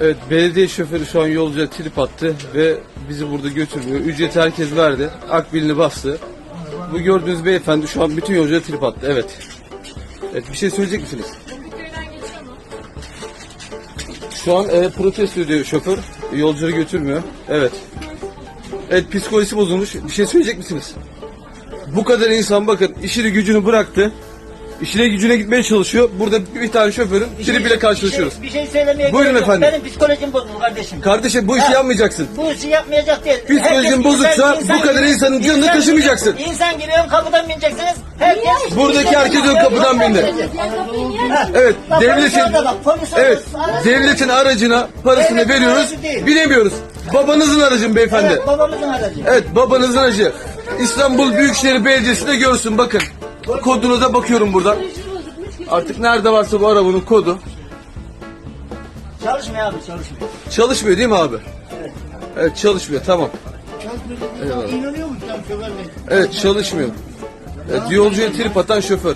Evet belediye şoförü şu an yolcuya trip attı ve bizi burada götürmüyor. Ücreti herkes verdi. Akbilini bastı. Bu gördüğünüz beyefendi şu an bütün yolcuya trip attı. Evet. Evet bir şey söyleyecek misiniz? Şu an e, protesto ediyor şoför. Yolcuları götürmüyor. Evet. Evet psikolojisi bozulmuş. Bir şey söyleyecek misiniz? Bu kadar insan bakın işini gücünü bıraktı. İşine gücüne gitmeye çalışıyor. Burada bir tane şoförün tribiyle karşılaşıyoruz. Bir şey, bir şey söylemeye Buyurun gerek yok. efendim. Benim psikolojim bozuldu kardeşim. Kardeşim bu işi Ha. yapmayacaksın. Bu işi yapmayacak değil. Psikolojin bozuksa bu kadar insanın canını insan taşımayacaksın. İnsan ön kapıdan bineceksiniz. Herkes... Buradaki herkes ön kapıdan bindi. Evet Bak, devletin bak. Evet devletin aracına parasını Devletin veriyoruz. aracı değil. Binemiyoruz. Babanızın aracı beyefendi. Evet, babamızın aracı. Evet babanızın aracı. İstanbul Büyükşehir Belediyesi de görsün bakın. Koduna da bakıyorum buradan. Artık nerede varsa bu arabanın kodu. Çalışmıyor abi çalışmıyor. Çalışmıyor değil mi abi? Evet çalışmıyor tamam. İnanıyor musun sen şoför bey? Evet çalışmıyor. Evet, yolcuya trip atan şoför.